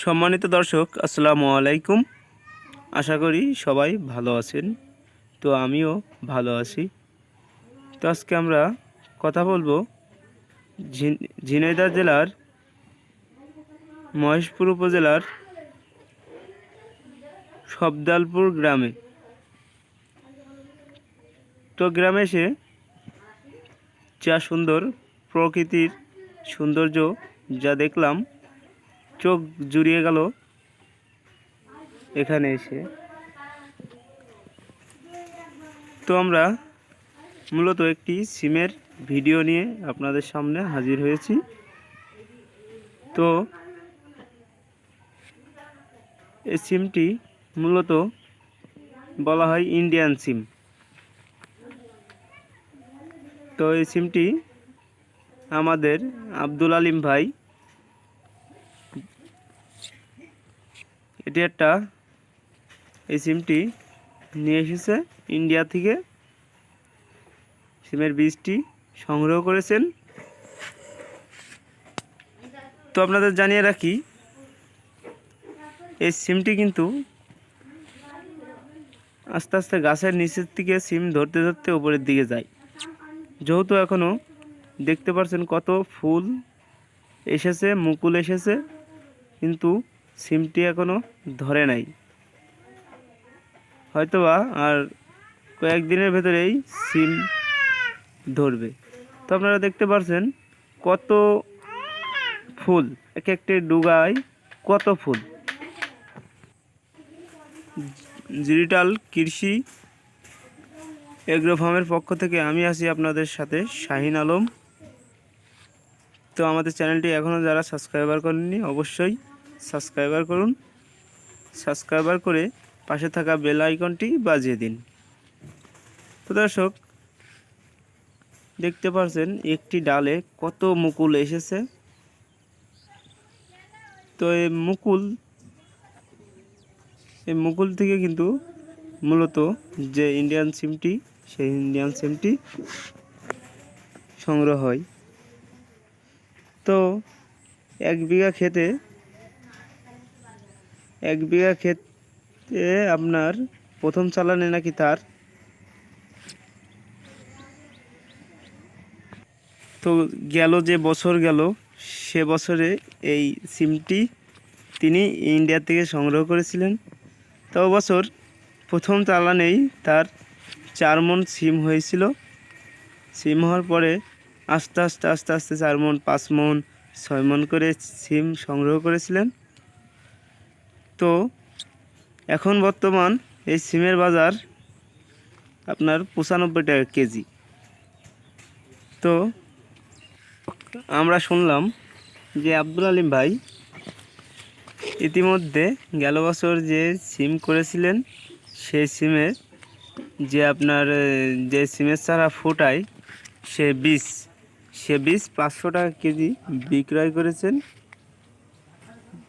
সম্মানিত দর্শক, আসসালামু আলাইকুম। আশা করি সবাই ভালো আছেন। তো আমিও ভালো আছি। তো আজকে আমরা কথা বলব ঝিন- ঝিনাইদহ জেলার মহেশপুর উপজেলার সবদালপুর গ্রামে। তো গ্রামে এসে যা সুন্দর প্রকৃতির সৌন্দর্য যা দেখলাম চোখ জুড়িয়ে গেল। এখানে এসে। তো আমরা মূলত একটি সিমের ভিডিও নিয়ে আপনাদের সামনে হাজির হয়েছি। তো এই সিমটি মূলত বলা হয় ইন্ডিয়ান সিম। তো এই সিমটি আমাদের আব্দুল আলিম ভাই এটি একটা এই সিমটি নিয়ে এসেছে ইন্ডিয়া থেকে। সিমের বীজটি সংগ্রহ করেছেন। তো আপনাদের জানিয়ে রাখি, এই সিমটি কিন্তু আস্তে আস্তে গাছের নিচের থেকে সিম ধরতে ধরতে উপরের দিকে যায়। যেহেতু এখনও দেখতে পাচ্ছেন কত ফুল এসেছে, মুকুল এসেছে, কিন্তু সিমটি এখনও ধরে নাই। হয়তোবা আর কয়েকদিনের ভেতরেই সিম ধরবে। তো আপনারা দেখতে পাচ্ছেন কত ফুল, এক একটি ডুগায় কত ফুল। ডিজিটাল কৃষি এগ্রো ফার্মের পক্ষ থেকে আমি আছি আপনাদের সাথে শাহিন আলম। তো আমাদের চ্যানেলটি এখনও যারা সাবস্ক্রাইবার করেননি, অবশ্যই সাবস্ক্রাইবার করুন। সাবস্ক্রাইবার করে পাশে থাকা বেল আইকনটি বাজিয়ে দিন। তো দর্শক, দেখতে পাচ্ছেন একটি ডালে কত মুকুল এসেছে। তো এই মুকুল এই মুকুল থেকে কিন্তু মূলত যে ইন্ডিয়ান সিমটি, সেই ইন্ডিয়ান সিমটি সংগ্রহ হয়। তো এক বিঘা ক্ষেতে এক বিঘা ক্ষেতে আপনার প্রথম চালানে নাকি তার? তো গেল যে বছর গেল, সে বছরে এই সিমটি তিনি ইন্ডিয়া থেকে সংগ্রহ করেছিলেন। তো বছর প্রথম চালানেই তার চার মন সিম হয়েছিল। সিম হওয়ার পরে আস্তে আস্তে আস্তে আস্তে চার মন, পাঁচ মন, ছয় মন করে সিম সংগ্রহ করেছিলেন। তো এখন বর্তমান এই সিমের বাজার আপনার পঁচানব্বই টাকা কেজি। তো আমরা শুনলাম যে আব্দুল আলিম ভাই ইতিমধ্যে গেল বছর যে সিম করেছিলেন, সেই সিমের যে আপনার, যে সিমের চারা ফোটায় সে বীজ সে বীজ পাঁচশো টাকা কেজি বিক্রয় করেছেন।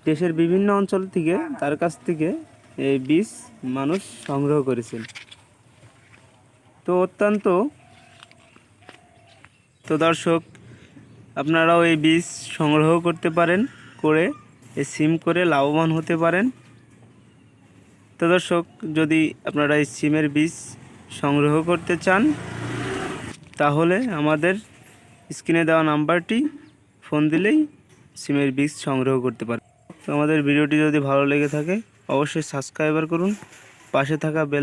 দেশের বিভিন্ন অঞ্চল থেকে তার কাছ থেকে এই বীজ মানুষ সংগ্রহ করেছেন। তো অত্যন্ত, তো দর্শক, আপনারাও এই বীজ সংগ্রহ করতে পারেন, করে এই সিম করে লাভবান হতে পারেন। তো দর্শক, যদি আপনারা এই সিমের বীজ সংগ্রহ করতে চান, তাহলে আমাদের স্ক্রিনে দেওয়া নাম্বারটি, ফোন দিলেই সিমের বীজ সংগ্রহ করতে পারেন তো আমাদের ভিডিওটি যদি ভালো লেগে থাকে অবশ্যই সাবস্ক্রাইবার করুন পাশে থাকা বেল